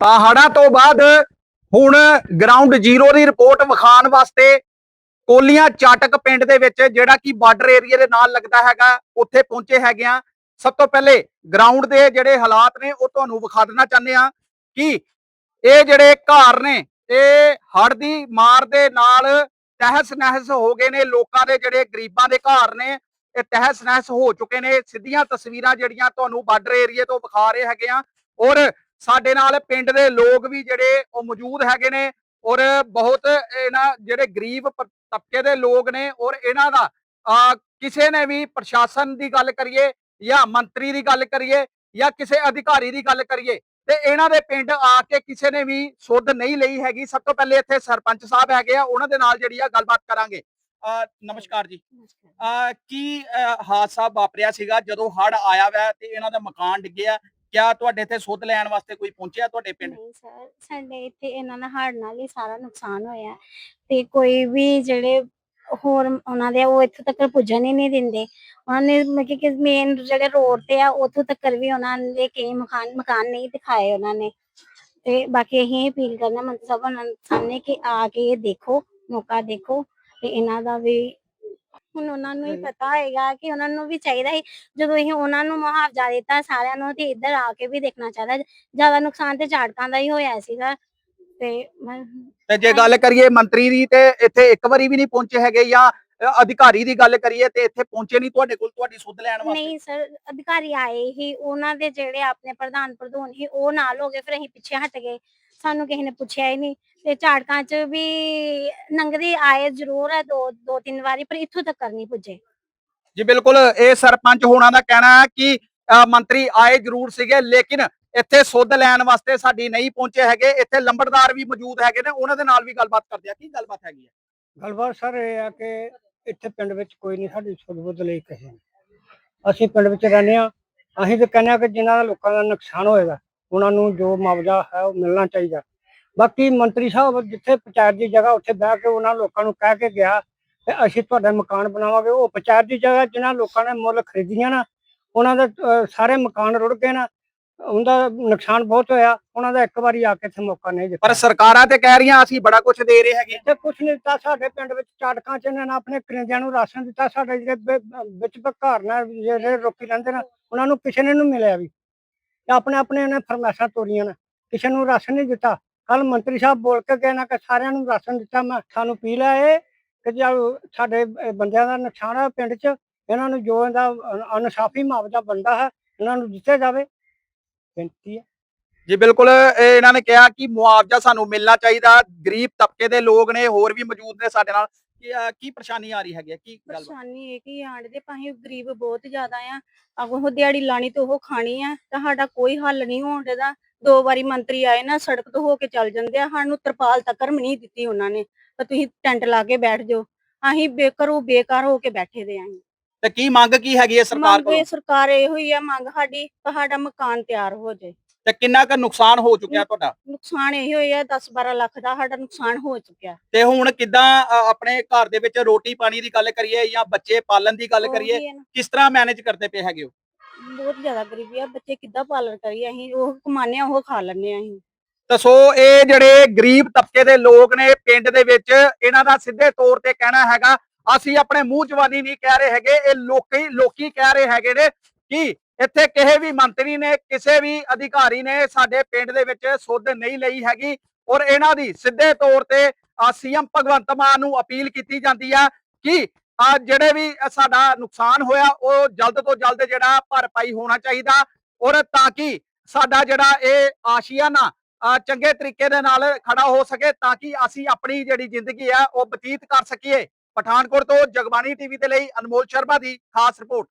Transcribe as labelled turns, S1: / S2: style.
S1: ਤਾਂ ਹੜ੍ਹਾਂ ਤੋਂ ਬਾਅਦ ਹੁਣ ਗਰਾਊਂਡ ਜ਼ੀਰੋ ਦੀ ਰਿਪੋਰਟ ਵਿਖਾਣ ਵਾਸਤੇ ਕੋਲੀਆਂ ਚਾਟਕ ਪਿੰਡ ਦੇ ਵਿੱਚ, ਜਿਹੜਾ ਕਿ ਬਾਰਡਰ ਏਰੀਆ ਦੇ ਨਾਲ ਲੱਗਦਾ ਹੈਗਾ, ਉੱਥੇ ਪਹੁੰਚੇ ਹੈਗੇ ਆ। ਸਭ ਤੋਂ ਪਹਿਲੇ ਗਰਾਊਂਡ ਦੇ ਜਿਹੜੇ ਹਾਲਾਤ ਨੇ, ਉਹ ਤੁਹਾਨੂੰ ਵਿਖਾ ਦੇਣਾ ਚਾਹੁੰਦੇ ਆ ਕਿ ਇਹ ਜਿਹੜੇ ਘਰ ਨੇ, ਇਹ ਹੜ੍ਹ ਦੀ ਮਾਰ ਦੇ ਨਾਲ ਤਹਿਸ ਨਹਿਸ ਹੋ ਗਏ ਨੇ। ਲੋਕਾਂ ਦੇ ਜਿਹੜੇ ਗਰੀਬਾਂ ਦੇ ਘਰ ਨੇ, ਇਹ ਤਹਿਸ ਨਹਿਸ ਹੋ ਚੁੱਕੇ ਨੇ। ਸਿੱਧੀਆਂ ਤਸਵੀਰਾਂ ਜਿਹੜੀਆਂ ਤੁਹਾਨੂੰ ਬਾਰਡਰ ਏਰੀਆ ਤੋਂ ਵਿਖਾ ਰਹੇ ਹੈਗੇ ਆ। ਔਰ ਸਾਡੇ ਨਾਲ ਪਿੰਡ ਦੇ ਲੋਕ ਵੀ ਜਿਹੜੇ ਉਹ ਮੌਜੂਦ ਹੈਗੇ ਨੇ ਔਰ ਬਹੁਤ ਇਹਨਾਂ ਜਿਹੜੇ ਗਰੀਬ ਤਬਕੇ ਦੇ ਲੋਕ ਨੇ ਔਰ ਇਹਨਾਂ ਦਾ ਕਿਸੇ ਨੇ ਵੀ ਪ੍ਰਸ਼ਾਸਨ ਦੀ ਗੱਲ ਕਰੀਏ ਜਾਂ ਮੰਤਰੀ ਦੀ ਗੱਲ ਕਰੀਏ ਜਾਂ ਕਿਸੇ ਅਧਿਕਾਰੀ ਦੀ ਗੱਲ ਕਰੀਏ ਤੇ ਇਹਨਾਂ ਦੇ ਪਿੰਡ ਆ ਕੇ ਕਿਸੇ ਨੇ ਵੀ ਸੁੱਧ ਨਹੀਂ ਲਈ ਹੈਗੀ। ਸਭ ਤੋਂ ਪਹਿਲੇ ਇੱਥੇ ਸਰਪੰਚ ਸਾਹਿਬ ਹੈਗੇ ਆ ਉਹਨਾਂ ਦੇ ਨਾਲ ਜਿਹੜੀ ਆ ਗੱਲਬਾਤ ਕਰਾਂਗੇ। ਨਮਸਕਾਰ ਜੀ। ਕੀ ਹਾਦਸਾ ਵਾਪਰਿਆ ਸੀਗਾ? ਜਦੋਂ ਹੜ ਆਇਆ ਵੈ ਤੇ ਇਹਨਾਂ ਦਾ ਮਕਾਨ ਡਿੱਗਿਆ ਕਿਆ ਤੁਹਾਡੇ ਇੱਥੇ ਸੁੱਧ ਲੈਣ ਵਾਸਤੇ ਕੋਈ ਪਹੁੰਚਿਆ ਤੁਹਾਡੇ ਪਿੰਡ?
S2: ਨਹੀਂ ਸਰ, ਸਾਡੇ ਇੱਥੇ ਇਹਨਾਂ ਨਾਲ ਹੜ੍ਹ ਨਾਲ ਹੀ ਸਾਰਾ ਨੁਕਸਾਨ ਹੋਇਆ। ਤੇ ਕੋਈ ਵੀ ਜਿਹੜੇ ਹੋਰ ਉਹਨਾਂ ਦੇ, ਉਹ ਇੱਥੇ ਤੱਕ ਪੁੱਜਣ ਹੀ ਨਹੀਂ ਦਿੰਦੇ। ਉਹਨਾਂ ਨੇ ਮਤਲਬ ਕਿ ਮੇਨ ਜਿਹੜੇ ਰੋਡ ਤੇ ਆ, ਉੱਥੋਂ ਤੱਕ ਵੀ ਉਹਨਾਂ ਦੇ ਕਈ ਮਕਾਨ ਮਕਾਨ ਨਹੀਂ ਦਿਖਾਏ ਉਹਨਾਂ ਨੇ। ਤੇ ਬਾਕੀ ਅਸੀਂ ਇਹ ਅਪੀਲ ਕਰਨਾ ਮੰਤਰੀ ਸਾਹਿਬ ਉਹਨਾਂ ਸਾਹਮਣੇ ਕਿ ਆ ਕੇ ਇਹ ਦੇਖੋ, ਮੌਕਾ ਦੇਖੋ। ਤੇ ਇਹਨਾਂ ਦਾ ਵੀ ਹੁਣ ਉਹਨਾਂ ਨੂੰ ਹੀ ਪਤਾ ਹੋਏਗਾ ਕਿ ਉਹਨਾਂ ਨੂੰ ਵੀ ਚਾਹੀਦਾ ਹੈ ਜਦੋਂ ਇਹ ਉਹਨਾਂ ਨੂੰ ਮੁਆਵਜ਼ਾ ਦਿੱਤਾ ਸਾਰਿਆਂ ਨੂੰ ਤੇ ਇੱਧਰ ਆ ਕੇ ਵੀ ਦੇਖਣਾ ਚਾਹੀਦਾ। ਜ਼ਿਆਦਾ ਨੁਕਸਾਨ ਤੇ ਝਾੜਕਾਂ ਦਾ ਹੀ ਹੋਇਆ ਸੀਗਾ। ਤੇ
S1: ਤੇ ਜੇ ਗੱਲ ਕਰੀਏ ਮੰਤਰੀ ਦੀ ਤੇ ਇੱਥੇ ਇੱਕ ਵਾਰੀ ਵੀ ਨਹੀਂ ਪਹੁੰਚੇ ਹੈਗੇ ਜਾਂ ਅਧਿਕਾਰੀ ਦੀ ਗੱਲ ਕਰੀਏ ਤੇ ਇੱਥੇ ਪਹੁੰਚੇ ਨਹੀਂ ਤੁਹਾਡੇ ਕੋਲ ਤੁਹਾਡੀ ਸੁੱਧ ਲੈਣ ਵਾਸਤੇ?
S2: ਨਹੀਂ ਸਰ ਅਧਿਕਾਰੀ ਆਏ ਹੀ ਉਹਨਾਂ ਦੇ ਜਿਹੜੇ ਆਪਣੇ ਪ੍ਰਧਾਨ ਪ੍ਰਧੂਨ ਸੀ ਉਹ ਨਾਲ ਹੋ ਗਏ ਫਿਰ ਅਸੀਂ ਪਿੱਛੇ ਹਟ ਗਏ। ਸਾਨੂੰ ਕਿਸੇ ਨੇ ਪੁੱਛਿਆ ਹੀ ਨਹੀਂ ਤੇ ਝਾੜਕਾਂ 'ਚ ਵੀ ਨੰਗਦੇ ਆਏ ਜ਼ਰੂਰ ਹੈ ਦੋ ਦੋ ਤਿੰਨ ਵਾਰੀ ਪਰ ਇੱਥੋਂ ਤੱਕ ਨਹੀਂ ਪੁੱਜੇ।
S1: ਜੀ ਬਿਲਕੁਲ ਇਹ ਸਰਪੰਚ ਹੋਣਾ ਦਾ ਕਹਿਣਾ ਹੈ ਕਿ ਅ, ਮੰਤਰੀ ਆਏ ਜ਼ਰੂਰ ਸੀਗੇ ਲੇਕਿਨ ਇੱਥੇ ਸੁੱਧ ਲੈਣ ਵਾਸਤੇ ਸਾਡੀ ਨਹੀਂ ਪਹੁੰਚੇ ਹੈਗੇ ਇੱਥੇ ਲੰਬੜਦਾਰ ਵੀ ਮੌਜੂਦ ਹੈਗੇ ਨੇ ਉਹਨਾਂ ਦੇ ਨਾਲ ਵੀ ਗੱਲਬਾਤ ਕਰਦੇ ਆ ਕੀ ਗੱਲਬਾਤ ਹੈਗੀ ਹੈ?
S3: ਗੱਲਬਾਤ ਸਰ ਇਹ ਆ ਕਿ ਇੱਥੇ ਪਿੰਡ ਵਿੱਚ ਕੋਈ ਨਹੀਂ ਸਾਡੀ ਸੁਧ ਲਈ ਕਿਸੇ ਨੇ। ਅਸੀਂ ਪਿੰਡ ਵਿੱਚ ਰਹਿੰਦੇ ਆ ਅਸੀਂ ਤਾਂ ਕਹਿੰਦੇ ਆ ਕਿ ਜਿਨ੍ਹਾਂ ਦਾ ਲੋਕਾਂ ਦਾ ਨੁਕਸਾਨ ਹੋਏਗਾ ਉਹਨਾਂ ਨੂੰ ਜੋ ਮੁਆਵਜ਼ਾ ਹੈ ਉਹ ਮਿਲਣਾ ਚਾਹੀਦਾ। ਬਾਕੀ ਮੰਤਰੀ ਸਾਹਿਬ ਜਿੱਥੇ ਪੰਚਾਇਤ ਦੀ ਜਗ੍ਹਾ ਉੱਥੇ ਬਹਿ ਕੇ ਉਹਨਾਂ ਲੋਕਾਂ ਨੂੰ ਕਹਿ ਕੇ ਗਿਆ ਕਿ ਅਸੀਂ ਤੁਹਾਡਾ ਮਕਾਨ ਬਣਾਵਾਂਗੇ ਉਹ ਪੰਚਾਇਤ ਦੀ ਜਗ੍ਹਾ ਜਿਨ੍ਹਾਂ ਲੋਕਾਂ ਨੇ ਮੁੱਲ ਖਰੀਦੀਆਂ ਨਾ ਉਹਨਾਂ ਦੇ ਸਾਰੇ ਮਕਾਨ ਰੁੜ ਗਏ ਨਾ ਉਹਦਾ ਨੁਕਸਾਨ ਬਹੁਤ ਹੋਇਆ ਉਹਨਾਂ ਦਾ ਇੱਕ ਵਾਰੀ ਆ ਕੇ ਇੱਥੇ ਮੌਕਾ ਨਹੀਂ ਦਿੱਤਾ।
S1: ਪਰ ਸਰਕਾਰਾਂ ਤੇ ਕਹਿ ਰਹੀਆਂ ਅਸੀਂ ਬੜਾ ਕੁਝ ਦੇ ਰਹੇ ਹੈਗੇ।
S3: ਇੱਥੇ ਕੁਛ ਨਹੀਂ ਦਿੱਤਾ ਸਾਡੇ ਪਿੰਡ ਵਿੱਚ ਚਾਟਕਾਂ ਚ ਇਹਨਾਂ ਨੇ ਆਪਣੇ ਕਰਿੰਦਿਆਂ ਨੂੰ ਰਾਸ਼ਨ ਦਿੱਤਾ ਸਾਡੇ ਜਿਹੜੇ ਵਿੱਚ ਘਰ ਨਾਲ ਜਿਹੜੇ ਲੋਕੀ ਰਹਿੰਦੇ ਨੇ ਉਹਨਾਂ ਨੂੰ ਕਿਸੇ ਨੇ ਨੂੰ ਮਿਲਿਆ ਵੀ। ਤੇ ਆਪਣੇ ਆਪਣੇ ਨੇ ਫਰਮਾਇਸ਼ਾਂ ਤੋਰੀਆਂ ਨੇ। ਕਿਸੇ ਨੂੰ ਰਾਸ਼ਨ ਨਹੀਂ ਦਿੱਤਾ। ਕੱਲ ਮੰਤਰੀ ਸਾਹਿਬ ਬੋਲ ਕੇ ਗਏ ਨਾ ਕਿ ਸਾਰਿਆਂ ਨੂੰ ਰਾਸ਼ਨ ਦਿੱਤਾ। ਮੈਂ ਸਾਨੂੰ ਪੀ ਲਿਆ ਕਿ ਜੇ ਸਾਡੇ ਬੰਦਿਆਂ ਦਾ ਨੁਕਸਾਨ ਹੈ ਪਿੰਡ 'ਚ। ਇਹਨਾਂ ਨੂੰ ਜੋ ਇਹਦਾ ਅਨ- ਅਨਸਾਫੀ ਮੁਆਵਜ਼ਾ ਬਣਦਾ ਹੈ, ਇਹਨਾਂ ਨੂੰ ਦਿੱਤਾ ਜਾਵੇ। ਬੇਨਤੀ ਹੈ।
S1: ਜੀ, ਬਿਲਕੁਲ। ਇਹਨਾਂ ਨੇ ਕਿਹਾ ਕਿ ਮੁਆਵਜ਼ਾ ਸਾਨੂੰ ਮਿਲਣਾ ਚਾਹੀਦਾ। ਗਰੀਬ ਤਬਕੇ ਦੇ ਲੋਕ ਨੇ, ਹੋਰ ਵੀ ਮੌਜੂਦ ਨੇ ਸਾਡੇ ਨਾਲ। ਕੀ ਅ, ਕੀ ਪਰੇਸ਼ਾਨੀ ਆ ਰਹੀ ਹੈਗੀ? ਕੀ ਗੱਲਬਾਤ
S4: ਪਰੇਸ਼ਾਨੀ ਇਹ ਕਿ ਆਂਡ ਦੇ ਪਾਸੇ ਗਰੀਬ ਬਹੁਤ ਜ਼ਿਆਦਾ ਆ ਉਹ ਦਿਹਾੜੀ ਲਾਣੀ ਤੇ ਉਹ ਖਾਣੀ ਆ ਤਾਂ ਸਾਡਾ ਕੋਈ ਹੱਲ ਨਹੀਂ ਹੋਣ ਦਾ ਦੋ ਵਾਰੀ ਮੰਤਰੀ ਆਏ ਨਾ ਸੜਕ ਤੋਂ ਹੋ ਕੇ ਚੱਲ ਜਾਂਦੇ ਆ ਸਾਨੂੰ ਤਰਪਾਲ ਤੱਕ ਵੀ ਨਹੀਂ ਦਿੱਤੀ ਉਹਨਾਂ ਨੇ ਤਾਂ ਤੁਸੀਂ ਟੈਂਟ ਲਾ ਕੇ ਬੈਠ ਜਾਓ। ਅਸੀਂ ਬੇਕਰੋ ਬੇਕਾਰ ਹੋ ਕੇ ਬੈਠੇ ਦੇ ਆਂ
S1: ਤੇ ਕੀ ਮੰਗ ਕੀ ਹੈਗੀ ਹੈ ਸਰਕਾਰ
S4: ਮੰਗ
S1: ਕੋਲ?
S4: ਇਹ ਸਰਕਾਰ ਇਹੋ ਹੀ ਆ ਮੰਗ ਸਾਡੀ ਸਾਡਾ ਮਕਾਨ ਤਿਆਰ ਹੋ ਜਾਏ।
S1: ਤੇ ਕਿੰਨਾ ਕੁ ਨੁਕਸਾਨ ਹੋ ਚੁੱਕਿਆ ਤੁਹਾਡਾ?
S4: ਨੁਕਸਾਨ ਇਹੋ ਹੀ ਆ 10 12 ਲੱਖ ਦਾ ਸਾਡਾ ਨੁਕਸਾਨ ਹੋ ਚੁੱਕਿਆ।
S1: ਤੇ ਹੁਣ ਕਿੱਦਾਂ ਅ, ਆਪਣੇ ਘਰ ਦੇ ਵਿੱਚ ਰੋਟੀ ਪਾਣੀ ਦੀ ਗੱਲ ਕਰੀਏ ਜਾਂ ਬੱਚੇ ਪਾਲਣ ਦੀ ਗੱਲ ਕਰੀਏ
S4: ਨਾ,
S1: ਕਿਸ ਤਰ੍ਹਾਂ ਮੈਨੇਜ ਕਰਦੇ ਪਏ ਹੈਗੇ ਹੋ?
S4: ਬਹੁਤ ਜ਼ਿਆਦਾ ਗਰੀਬੀ ਆ ਬੱਚੇ ਕਿੱਦਾਂ ਪਾਲਣ ਕਰੀਏ ਅਸੀਂ ਉਹ ਕਮਾਨੇ ਆ ਉਹ ਖਾ ਲੈਂਦੇ ਆ ਅਸੀਂ।
S1: ਤਾਂ ਸੋ ਇਹ ਜਿਹੜੇ ਗਰੀਬ ਤਬਕੇ ਦੇ ਲੋਕ ਨੇ ਪਿੰਡ ਦੇ ਵਿੱਚ ਇਹਨਾਂ ਦਾ ਸਿੱਧੇ ਤੌਰ ਤੇ ਕਹਿਣਾ ਹੈਗਾ ਅਸੀਂ ਆਪਣੇ ਮੂੰਹ ਜਵਾਨੀ ਨਹੀਂ ਕਹਿ ਰਹੇ ਹੈਗੇ ਇਹ ਲੋਕੀ ਲੋਕੀ ਕਹਿ ਰਹੇ ਹੈਗੇ ਨੇ ਕਿ ਇੱਥੇ ਕਿਸੇ ਵੀ ਮੰਤਰੀ ਨੇ ਕਿਸੇ ਵੀ ਅਧਿਕਾਰੀ ਨੇ ਸਾਡੇ ਪਿੰਡ ਦੇ ਵਿੱਚ ਸੁੱਧ ਨਹੀਂ ਲਈ ਹੈਗੀ ਔਰ ਇਹਨਾਂ ਦੀ ਸਿੱਧੇ ਤੌਰ ਤੇ ਸੀਐਮ ਭਗਵੰਤ ਮਾਨ ਨੂੰ ਅਪੀਲ ਕੀਤੀ ਜਾਂਦੀ ਆ ਕਿ ਆ ਜਿਹੜੇ ਵੀ ਸਾਡਾ ਨੁਕਸਾਨ ਹੋਇਆ ਉਹ ਜਲਦ ਤੋਂ ਜਲਦ ਜਿਹੜਾ ਭਰਪਾਈ ਹੋਣਾ ਚਾਹੀਦਾ ਔਰ ਤਾਂ ਕਿ ਸਾਡਾ ਜਿਹੜਾ ਇਹ ਆਸ਼ੀਆਨਾ ਅ, ਚੰਗੇ ਤਰੀਕੇ ਦੇ ਨਾਲ ਖੜਾ ਹੋ ਸਕੇ ਤਾਂ ਕਿ ਅਸੀਂ ਆਪਣੀ ਜਿਹੜੀ ਜ਼ਿੰਦਗੀ ਆ ਉਹ ਬਤੀਤ ਕਰ ਸਕੀਏ। ਪਠਾਨਕੋਟ ਤੋਂ ਜਗਬਾਣੀ ਟੀਵੀ ਦੇ ਲਈ ਅਨਮੋਲ ਸ਼ਰਮਾ ਦੀ ਖਾਸ ਰਿਪੋਰਟ।